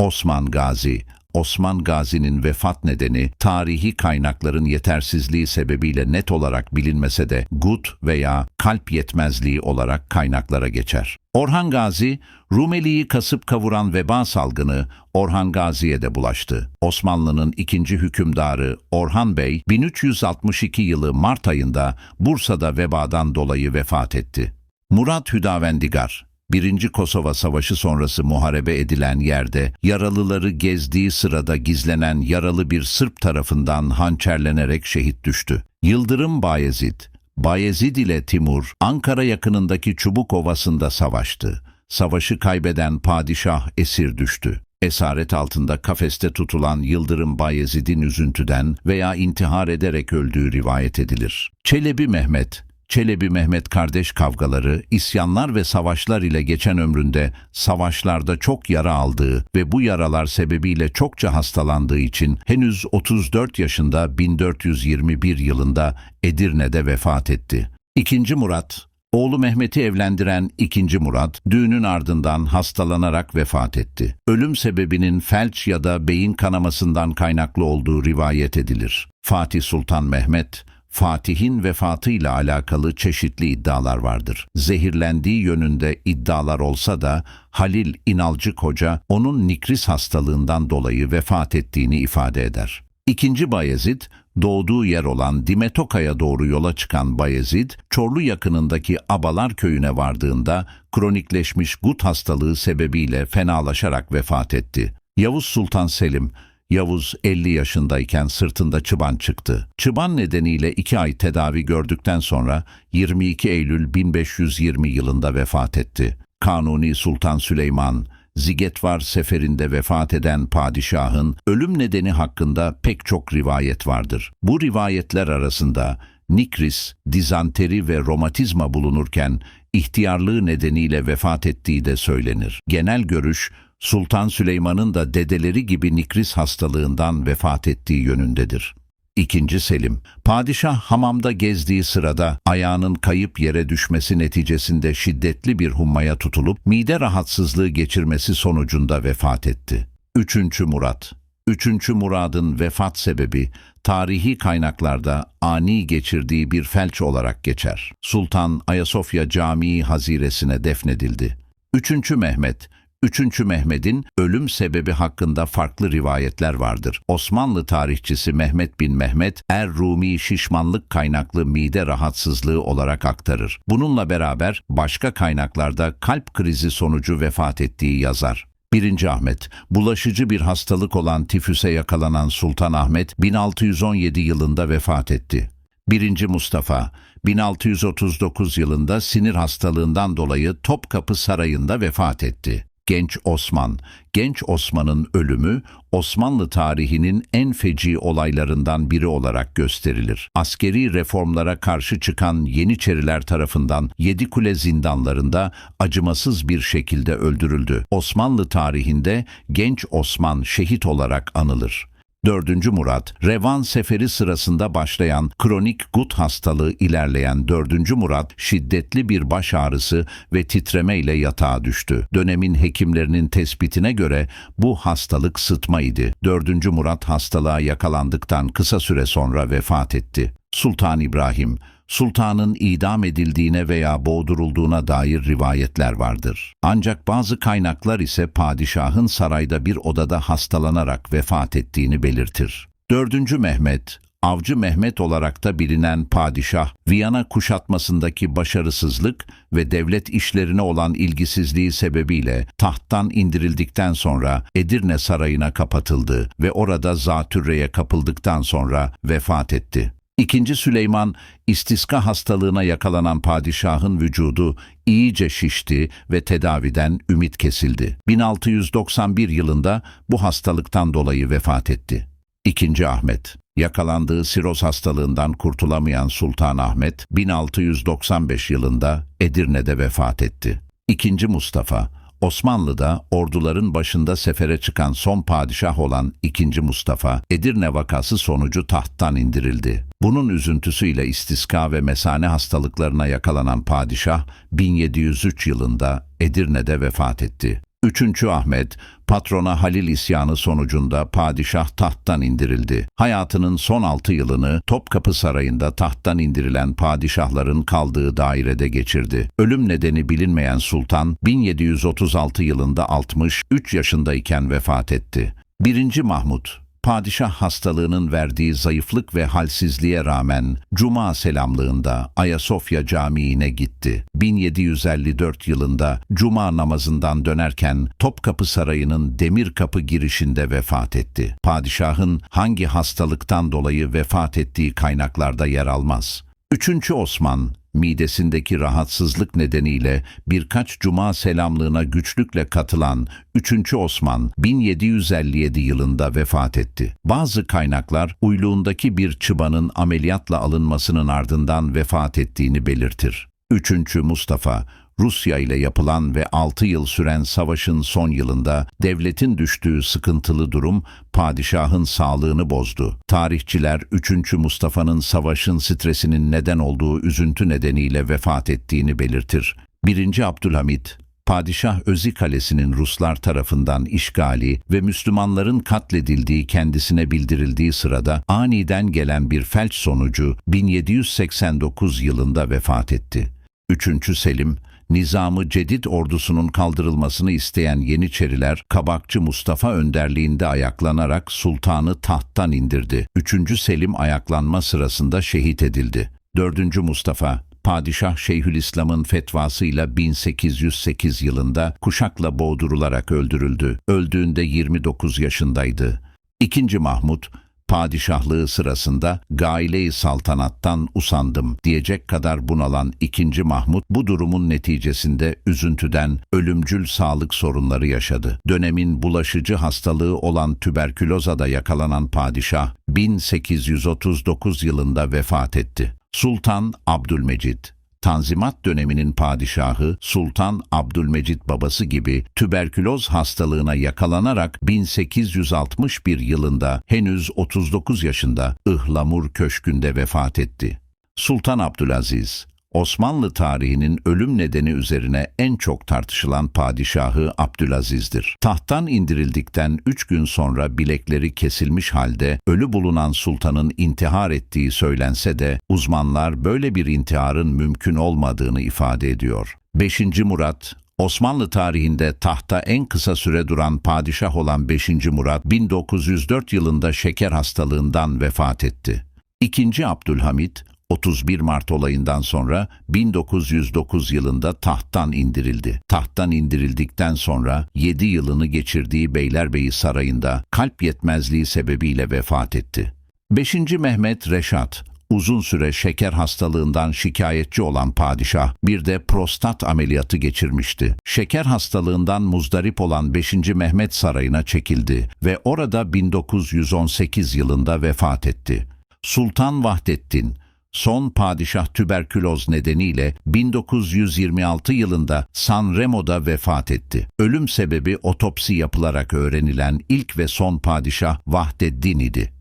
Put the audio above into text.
Osman Gazi Osman Gazi'nin vefat nedeni tarihi kaynakların yetersizliği sebebiyle net olarak bilinmese de gut veya kalp yetmezliği olarak kaynaklara geçer. Orhan Gazi, Rumeli'yi kasıp kavuran veba salgını Orhan Gazi'ye de bulaştı. Osmanlı'nın ikinci hükümdarı Orhan Bey 1362 yılı Mart ayında Bursa'da vebadan dolayı vefat etti. Murat Hüdavendigar, Birinci Kosova Savaşı sonrası muharebe edilen yerde yaralıları gezdiği sırada gizlenen yaralı bir Sırp tarafından hançerlenerek şehit düştü. Yıldırım Bayezid, Bayezid ile Timur Ankara yakınındaki Çubuk Ovası'nda savaştı. Savaşı kaybeden padişah esir düştü. Esaret altında kafeste tutulan Yıldırım Bayezid'in üzüntüden veya intihar ederek öldüğü rivayet edilir. Çelebi Mehmet, Çelebi Mehmet kardeş kavgaları, isyanlar ve savaşlar ile geçen ömründe savaşlarda çok yara aldığı ve bu yaralar sebebiyle çokça hastalandığı için henüz 34 yaşında 1421 yılında Edirne'de vefat etti. İkinci Murat, Oğlu Mehmet'i evlendiren 2. Murat, düğünün ardından hastalanarak vefat etti. Ölüm sebebinin felç ya da beyin kanamasından kaynaklı olduğu rivayet edilir. Fatih Sultan Mehmet, Fatih'in vefatıyla alakalı çeşitli iddialar vardır. Zehirlendiği yönünde iddialar olsa da Halil İnalcık Hoca onun nikris hastalığından dolayı vefat ettiğini ifade eder. İkinci Bayezid, doğduğu yer olan Dimetoka'ya doğru yola çıkan Bayezid, Çorlu yakınındaki Abalar köyüne vardığında kronikleşmiş gut hastalığı sebebiyle fenalaşarak vefat etti. Yavuz Sultan Selim, Yavuz 50 yaşındayken sırtında çıban çıktı. Çıban nedeniyle 2 ay tedavi gördükten sonra 22 Eylül 1520 yılında vefat etti. Kanuni Sultan Süleyman, Zigetvar seferinde vefat eden padişahın ölüm nedeni hakkında pek çok rivayet vardır. Bu rivayetler arasında nikris, dizanteri ve romatizma bulunurken ihtiyarlığı nedeniyle vefat ettiği de söylenir. Genel görüş, Sultan Süleyman'ın da dedeleri gibi nikris hastalığından vefat ettiği yönündedir. İkinci Selim, padişah hamamda gezdiği sırada ayağının kayıp yere düşmesi neticesinde şiddetli bir hummaya tutulup mide rahatsızlığı geçirmesi sonucunda vefat etti. Üçüncü Murat, Üçüncü Murad'ın vefat sebebi tarihi kaynaklarda ani geçirdiği bir felç olarak geçer. Sultan Ayasofya Camii haziresine defnedildi. Üçüncü Mehmet, Üçüncü Mehmet'in ölüm sebebi hakkında farklı rivayetler vardır. Osmanlı tarihçisi Mehmet bin Mehmet, Er-Rumi şişmanlık kaynaklı mide rahatsızlığı olarak aktarır. Bununla beraber başka kaynaklarda kalp krizi sonucu vefat ettiği yazar. 1. Ahmet, bulaşıcı bir hastalık olan tifüse yakalanan Sultan Ahmet 1617 yılında vefat etti. 1. Mustafa, 1639 yılında sinir hastalığından dolayı Topkapı Sarayı'nda vefat etti. Genç Osman, Genç Osman'ın ölümü Osmanlı tarihinin en feci olaylarından biri olarak gösterilir. Askeri reformlara karşı çıkan Yeniçeriler tarafından Yedikule zindanlarında acımasız bir şekilde öldürüldü. Osmanlı tarihinde Genç Osman şehit olarak anılır. 4. Murat, Revan seferi sırasında başlayan kronik gut hastalığı ilerleyen 4. Murat, şiddetli bir baş ağrısı ve titreme ile yatağa düştü. Dönemin hekimlerinin tespitine göre bu hastalık sıtma idi. 4. Murat hastalığa yakalandıktan kısa süre sonra vefat etti. Sultan İbrahim, sultanın idam edildiğine veya boğdurulduğuna dair rivayetler vardır. Ancak bazı kaynaklar ise padişahın sarayda bir odada hastalanarak vefat ettiğini belirtir. 4. Mehmet, Avcı Mehmet olarak da bilinen padişah, Viyana kuşatmasındaki başarısızlık ve devlet işlerine olan ilgisizliği sebebiyle tahttan indirildikten sonra Edirne Sarayı'na kapatıldı ve orada zatürreye kapıldıktan sonra vefat etti. İkinci Süleyman, istiska hastalığına yakalanan padişahın vücudu iyice şişti ve tedaviden ümit kesildi. 1691 yılında bu hastalıktan dolayı vefat etti. İkinci Ahmet, yakalandığı siroz hastalığından kurtulamayan Sultan Ahmet, 1695 yılında Edirne'de vefat etti. İkinci Mustafa, Osmanlı'da orduların başında sefere çıkan son padişah olan 2. Mustafa, Edirne vakası sonucu tahttan indirildi. Bunun üzüntüsüyle istiska ve mesane hastalıklarına yakalanan padişah 1703 yılında Edirne'de vefat etti. 3. Ahmet, patrona Halil isyanı sonucunda padişah tahttan indirildi. Hayatının son 6 yılını Topkapı Sarayı'nda tahttan indirilen padişahların kaldığı dairede geçirdi. Ölüm nedeni bilinmeyen sultan 1736 yılında 63 yaşındayken vefat etti. 1. Mahmut Padişah hastalığının verdiği zayıflık ve halsizliğe rağmen Cuma selamlığında Ayasofya Camii'ne gitti. 1754 yılında Cuma namazından dönerken Topkapı Sarayı'nın Demir Kapı girişinde vefat etti. Padişahın hangi hastalıktan dolayı vefat ettiği kaynaklarda yer almaz. 3. Osman midesindeki rahatsızlık nedeniyle birkaç cuma selamlığına güçlükle katılan 3. Osman 1757 yılında vefat etti. Bazı kaynaklar uyluğundaki bir çıbanın ameliyatla alınmasının ardından vefat ettiğini belirtir. 3. Mustafa Rusya ile yapılan ve 6 yıl süren savaşın son yılında devletin düştüğü sıkıntılı durum padişahın sağlığını bozdu. Tarihçiler 3. Mustafa'nın savaşın stresinin neden olduğu üzüntü nedeniyle vefat ettiğini belirtir. 1. Abdülhamit Padişah Özi Kalesi'nin Ruslar tarafından işgali ve Müslümanların katledildiği kendisine bildirildiği sırada aniden gelen bir felç sonucu 1789 yılında vefat etti. 3. Selim, Nizamı Cedid ordusunun kaldırılmasını isteyen Yeniçeriler Kabakçı Mustafa önderliğinde ayaklanarak sultanı tahttan indirdi. 3. Selim ayaklanma sırasında şehit edildi. 4. Mustafa Padişah Şeyhülislam'ın fetvasıyla 1808 yılında kuşakla boğdurularak öldürüldü. Öldüğünde 29 yaşındaydı. 2. Mahmut padişahlığı sırasında gaile-i saltanattan usandım diyecek kadar bunalan 2. Mahmut bu durumun neticesinde üzüntüden ölümcül sağlık sorunları yaşadı. Dönemin bulaşıcı hastalığı olan tüberküloza da yakalanan padişah 1839 yılında vefat etti. Sultan Abdülmecid Tanzimat döneminin padişahı Sultan Abdülmecit babası gibi tüberküloz hastalığına yakalanarak 1861 yılında henüz 39 yaşında Ihlamur Köşkü'nde vefat etti. Sultan Abdülaziz Osmanlı tarihinin ölüm nedeni üzerine en çok tartışılan padişahı Abdülaziz'dir. Tahttan indirildikten üç gün sonra bilekleri kesilmiş halde ölü bulunan sultanın intihar ettiği söylense de uzmanlar böyle bir intiharın mümkün olmadığını ifade ediyor. 5. Murat Osmanlı tarihinde tahta en kısa süre duran padişah olan 5. Murat 1904 yılında şeker hastalığından vefat etti. İkinci Abdülhamit 31 Mart olayından sonra 1909 yılında tahttan indirildi. Tahttan indirildikten sonra 7 yılını geçirdiği Beylerbeyi Sarayı'nda kalp yetmezliği sebebiyle vefat etti. 5. Mehmet Reşat Uzun süre şeker hastalığından şikayetçi olan padişah bir de prostat ameliyatı geçirmişti. Şeker hastalığından muzdarip olan 5. Mehmet Sarayı'na çekildi ve orada 1918 yılında vefat etti. Sultan Vahdettin son padişah tüberküloz nedeniyle 1926 yılında San Remo'da vefat etti. Ölüm sebebi otopsi yapılarak öğrenilen ilk ve son padişah Vahdeddin idi.